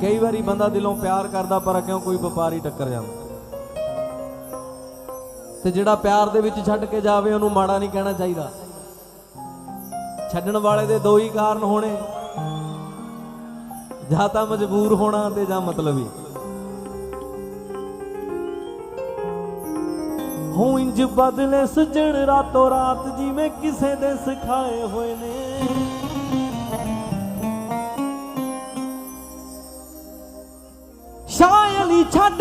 ਕਈ ਵਾਰੀ ਬੰਦਾ ਦਿਲੋਂ ਪਿਆਰ ਕਰਦਾ, ਪਰ ਕਿਉਂ ਕੋਈ ਵਪਾਰੀ ਟੱਕਰ ਜਾਂਦਾ। ਤੇ ਜਿਹੜਾ ਪਿਆਰ ਦੇ ਵਿੱਚ ਛੱਡ ਕੇ ਜਾਵੇ, ਉਹਨੂੰ ਮਾੜਾ ਨਹੀਂ ਕਹਿਣਾ ਚਾਹੀਦਾ। ਛੱਡਣ ਵਾਲੇ ਦੇ ਦੋ ਹੀ ਕਾਰਨ ਹੋਣੇ। ਜਾਂ ਤਾਂ ਮਜਬੂਰ ਹੋਣਾ ਤੇ ਜਾਂ ਮਤਲਬੀ। ਹੋ, ਇੰਜ ਬਦਲੇ ਸਜਣ ਰਾਤੋਂ ਰਾਤ ਜਿਵੇਂ ਕਿਸੇ ਦੇ ਸਿਖਾਏ ਹੋਏ ਨੇ। ਸ਼ਾਇਲੀ ਛੱਡ।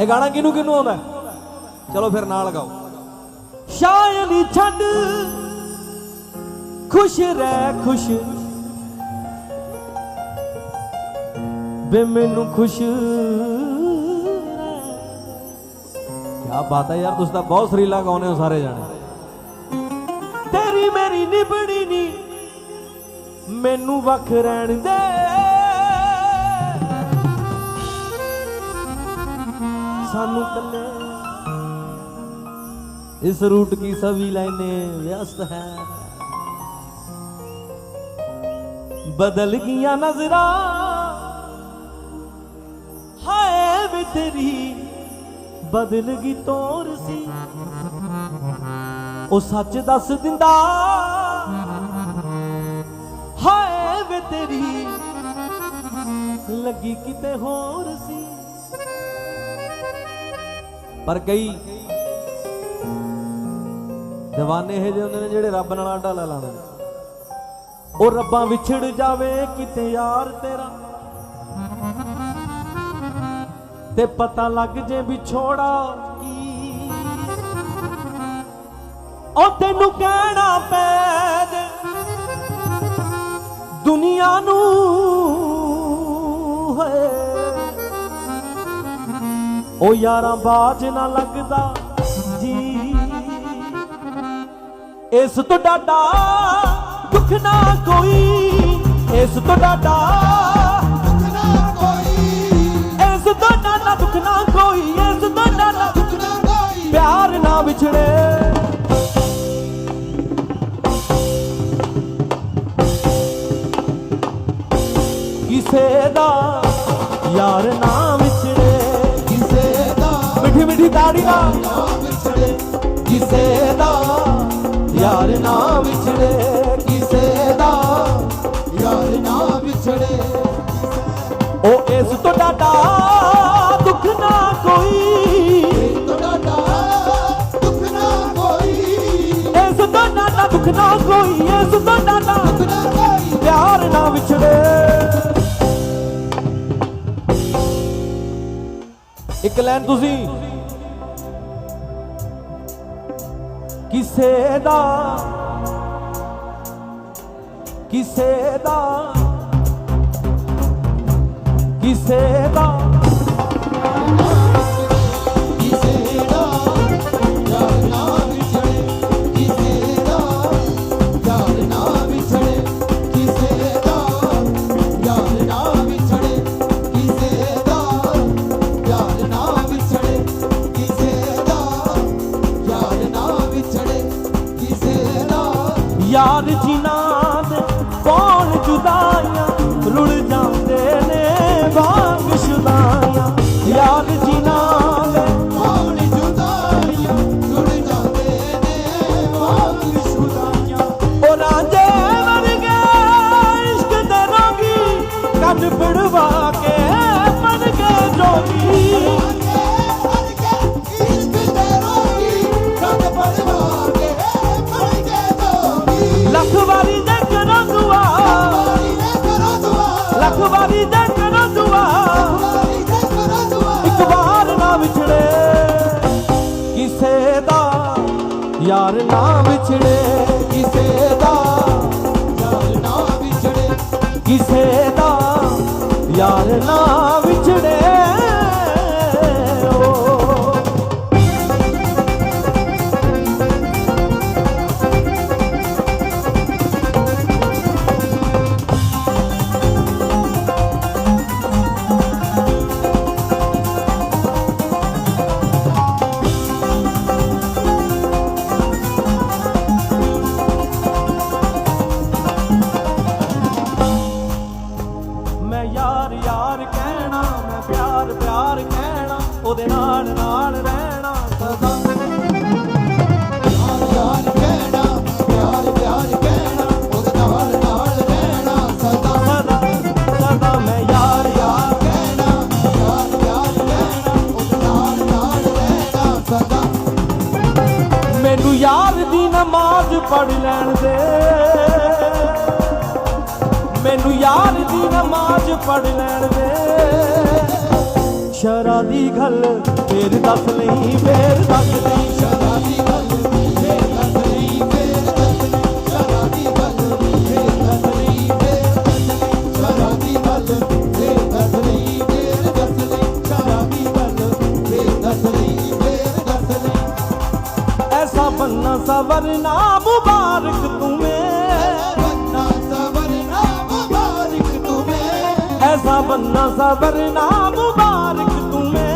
ਇਹ ਗਾਣਾ ਕਿਹਨੂੰ ਕਿਹਨੂੰ ਆਉਂਦਾ? ਚਲੋ ਫਿਰ ਨਾਲ ਗਾਓ। ਸ਼ਾਇਲੀ ਛੱਡ। ਖੁਸ਼ ਰਹਿ, ਖੁਸ਼। ਬੇ ਮੈਨੂੰ ਖੁਸ਼ ਕੀ ਬਾਤ ਹੈ ਯਾਰ, ਤੁਸੀਂ ਤਾਂ ਬਹੁਤ ਸਰੀਲਾ ਗਾਉਂਦੇ ਹੋ ਸਾਰੇ ਜਾਣੇ। ਤੇਰੀ ਮੇਰੀ ਨਿਭਣੀ ਨੀ। ਮੈਨੂੰ ਵੱਖ ਰਹਿਣ ਦੇ। ਸਾਨੂੰ ਕੱਲੇ ਇਸ रूट की सभी लाइनें व्यस्त है बदल गया नजरा हाय वे तेरी ਬਦਲ ਗਈ ਤੋਰ ਸੀ ਉਹ ਸੱਚ ਦੱਸ ਦਿੰਦਾ ਹਾਏ ਵੇ ਤੇਰੀ ਲੱਗੀ ਕਿਤੇ ਹੋਰ ਸੀ ਪਰ ਕਈ دیਵਾਨੇ ਇਹ ਜਿਹੇ ਹੁੰਦੇ ਨੇ ਜਿਹੜੇ ਰੱਬ ਨਾਲ ਆਡਾ ਲੈ ਲਾਉਂਦੇ ਨੇ। ਉਹ ਰੱਬਾਂ ਵਿਛੜ ਜਾਵੇ ਕਿਤੇ ਯਾਰ ਤੇਰਾ। ਤੇ ਪਤਾ ਲੱਗ ਜੇ ਵਿਛੋੜਾ ਕੀ। ਉਹ ਤੈਨੂੰ ਕਹਿਣਾ ਪੈ ਜੇ ਦੁਨੀਆ ਨੂੰ ਹੈ ਉਹ ਯਾਰਾਂ ਬਾਜ ਨਾ ਲੱਗਦਾ ਜੀ। ਇਸ ਤੋਂ ਡਾਡਾ ਦੁੱਖ ਨਾ ਕੋਈ। ਇਸ ਤੋਂ ਡਾਡਾ ਇਸ ਤੋਂ ਡਾਡਾ ਦੁੱਖ ਨਾ ਕੋਈ। ਇਸ ਤੋਂ ਡਾਡਾ ਪਿਆਰ ਨਾ ਵਿਛੜੇ। ਮਿੱਠੀ ਮਿੱਠੀ ਤਾੜੀ ਕਿਸੇ ਦਾ ਯਾਰ ਨਾ ਵਿਛੜੇ, ਕਿਸੇ ਦਾ ਉਹ ਇਸ ਤੋਂ ਡਾਡਾ ਦੁੱਖ ਨਾ ਕੋਈ। ਇਸ ਤੋਂ ਡਾਡਾ ਦੁੱਖ ਨਾ ਕੋਈ। ਇਸ ਤੋਂ ਡਾਡਾ ਪਿਆਰ ਨਾ ਵਿਛੜੇ। ਇੱਕ ਲਾਈਨ ਤੁਸੀਂ ਕਿਸੇ ਦਾ ਕਿਸੇ ਦਾ ਕਿਸੇ ਦਾ। ਨਾ ਵਿਛੜੇ ਕਿਸੇ ਦਾ ਕਿਸੇ ਦਾ ਯਾਰ ਨਾ ਦੀ ਨਮਾਜ਼ ਪੜ ਲੈਣ ਦੇ ਸ਼ਰਾ ਦੀ ਗੱਲ ਫੇਰ ਦੱਸ ਲਈ ਫੇਰ ਦੱਸ ਲਈ ਸ਼ਰਾਬੀ ਗੱਲ ਫੇਰ ਦੱਸ ਫੇਰ ਦੱਸ ਲਈ ਸ਼ਰਾਬੀ ਗੱਲ ਫੇਰ ਦੱਸ ਲਈ ਫੇਰ ਦੱਸ ਬੰਨਾ ਸਵਰਨਾ ਮੁਬਾਰਕ ਤੁਮੇ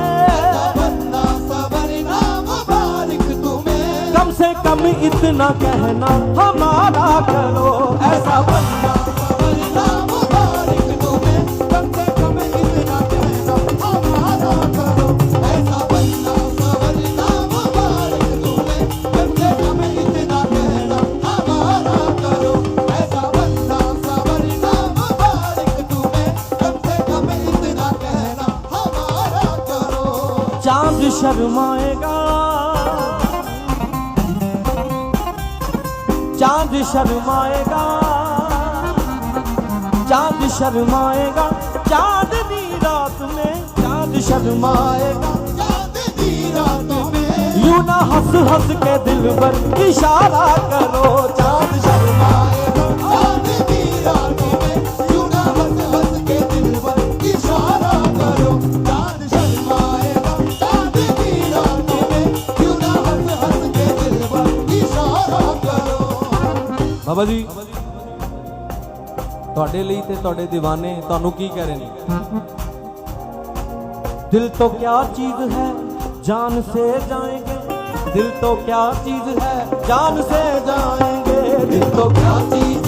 ਬੰਨਾ ਸਵਰਨਾ ਮੁਬਾਰਕ ਤੁਮੇ कम से कम इतना कहना हमारा करो ऐसा बनना شرمائے گا چاند شرمائے گا چاند شرمائے گا چاندنی رات میں چاند شرمائے گا چاندنی رات میں یوں نہ ہنس ہنس کے دل بر اشارہ کرو چاند شرمائے ਬਾਬਾ ਜੀ। ਤੁਹਾਡੇ ਲਈ ਤੇ ਤੁਹਾਡੇ دیਵਾਨੇ ਤੁਹਾਨੂੰ ਕੀ ਕਹਿ ਰਹੇ ਨੇ? ਦਿਲ ਤੋਂ ਕਿਆ ਚੀਜ਼ ਹੈ, ਜਾਨ ਸੇ ਜਾਏਗੇ। ਦਿਲ ਤੋਂ ਕਿਆ ਚੀਜ਼ ਹੈ, ਜਾਨ ਸੇ ਜਾਏਗੇ। ਦਿਲ ਤੋਂ ਕਿਆ ਚੀਜ਼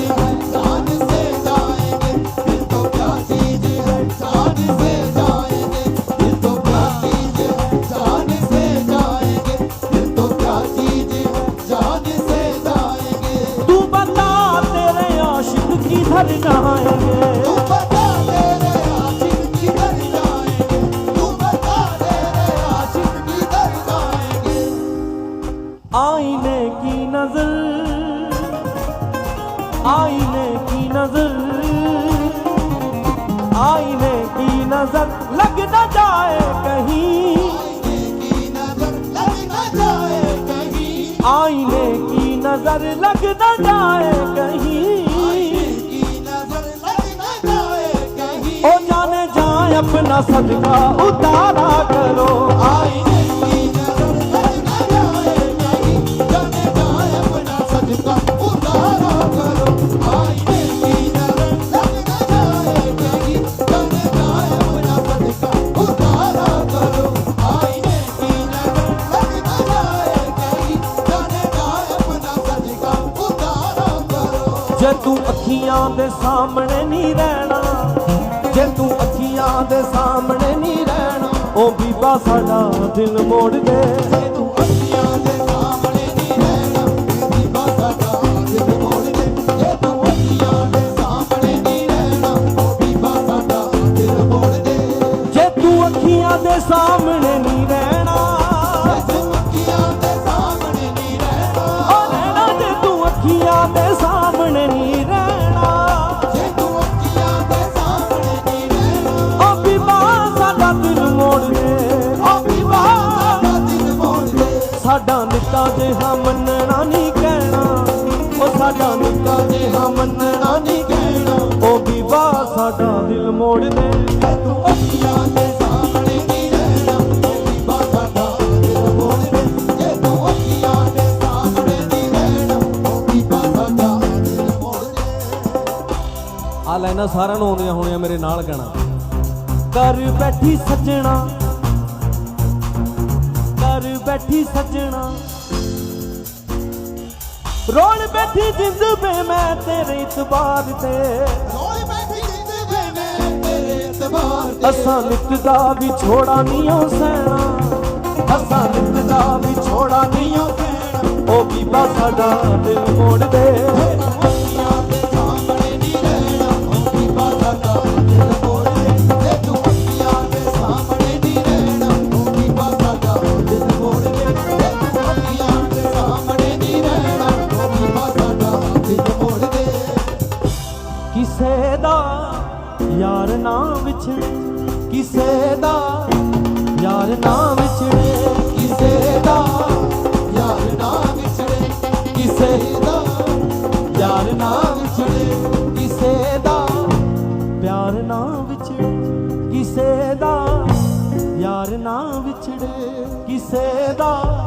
لگ نہ جائے کہیں۔ آئینے کی نظر لگ نہ جائے کہیں۔ او جانے جائیں اپنا صدقہ اتارا کرو۔ آئینے ਦੇ ਸਾਹਮਣੇ ਨਹੀਂ ਰਹਿਣਾ। ਜੇ ਤੂੰ ਅੱਖੀਆਂ ਦੇ ਸਾਹਮਣੇ ਨਹੀਂ ਰਹਿਣਾ, ਉਹ ਬੀਬਾ ਸਾਡਾ ਦਿਲ ਮੋੜ ਦੇ। ਜੇ ਤੂੰ ਅੱਖੀਆਂ ਦੇ ਸਾਹਮਣੇ ਨਹੀਂ ਰਹਿਣਾ ਮੇਰੀ ਬਾਤਾਂ ਦਿਲ ਮੋੜ ਦੇ। ਜੇ ਤੂੰ ਅੱਖੀਆਂ ਦੇ ਸਾਹਮਣੇ ਨਹੀਂ ਰਹਿਣਾ, ਉਹ ਵੀ ਬਾਤਾਂ ਦਿਲ ਮੋੜ ਦੇ। ਜੇ ਤੂੰ ਅੱਖੀਆਂ ਦੇ ਸਾਹਮਣੇ ਨਹੀਂ ਰਹਿਣਾ, ਜੇ ਦੇ ਸਾਹਮਣੇ ਨਹੀਂ ਰਹਿਣਾ, ਉਹ ਲੈਣਾ ਜੇ ਤੂੰ ਅੱਖੀਆਂ ਦੇ ਜਿਹਾ ਮੰਨਣਾ ਨਹੀਂ ਕਹਿਣਾ। ਉਹ ਸਾਡਾ ਨਿੱਕਾ ਜਿਹਾ ਮੰਨਣਾ ਨਹੀਂ ਕਹਿਣਾ। ਉਹ ਬੀਬਾ ਸਾਡਾ ਦਿਲ ਮੋੜ ਦੇ ਤੂੰ ਅੱਖੀਆਂ ਦੇ ਸਾਹਮਣੇ ਨਹੀਂ ਰਹਿਣਾ ਉਹ ਵੀ ਬਾਤਾਂ ਦਿਲ ਮੋੜ ਦੇ ਜੇ ਤੂੰ ਅੱਖੀਆਂ ਦੇ ਸਾਹਮਣੇ ਨਹੀਂ ਰਹਿਣਾ ਉਹ ਵੀ ਬਾਤਾਂ ਦਿਲ ਮੋੜ ਦੇ ਆ ਲੈਣਾ ਸਾਰਿਆਂ ਨੂੰ ਆਉਂਦੀਆਂ ਹੋਣੀਆਂ ਮੇਰੇ ਨਾਲ ਕਹਿਣਾ। ਕਰ ਬੈਠੀ ਸੱਜਣਾ। ਕਰ ਬੈਠੀ ਸੱਜਣਾ। ਰੋਲ ਬੈਠੀ ਜਿੰਦ ਵੇ ਮੈਂ ਤੇਰੇ ਇਤਬਾਰ ਤੇ। ਰੋਲ ਬੈਠੀ ਜਿੰਦ ਵੇ ਮੈਂ ਤੇਰੇ ਮੋੜਦੇ ਅਸਾਂ ਨਿਤ ਦਾ ਵਿਛੋੜਾ ਨਹੀਂ ਓ ਸਹਿਣਾ। ਅਸਾਂ ਨਿਤ ਦਾ ਵਿਛੋੜਾ ਨਹੀਂ ਓ ਸਹਿਣਾ ਉਹ ਬੀਬਾ ਸਾਡਾ ਦਿਲ ਮੋੜ ਦੇ ਕਿਸੇ ਦਾ, ਯਾਰ ਨਾ ਵਿਛੜੇ ਕਿਸੇ ਦਾ, ਯਾਰ ਨਾ ਵਿਛੜੇ ਕਿਸੇ ਦਾ, ਯਾਰ ਨਾ ਵਿਛੜੇ ਕਿਸੇ ਦਾ, ਪਿਆਰ ਨਾ ਵਿਛੜੇ ਕਿਸੇ ਦਾ, ਯਾਰ ਨਾ ਵਿਛੜੇ ਕਿਸੇ ਦਾ।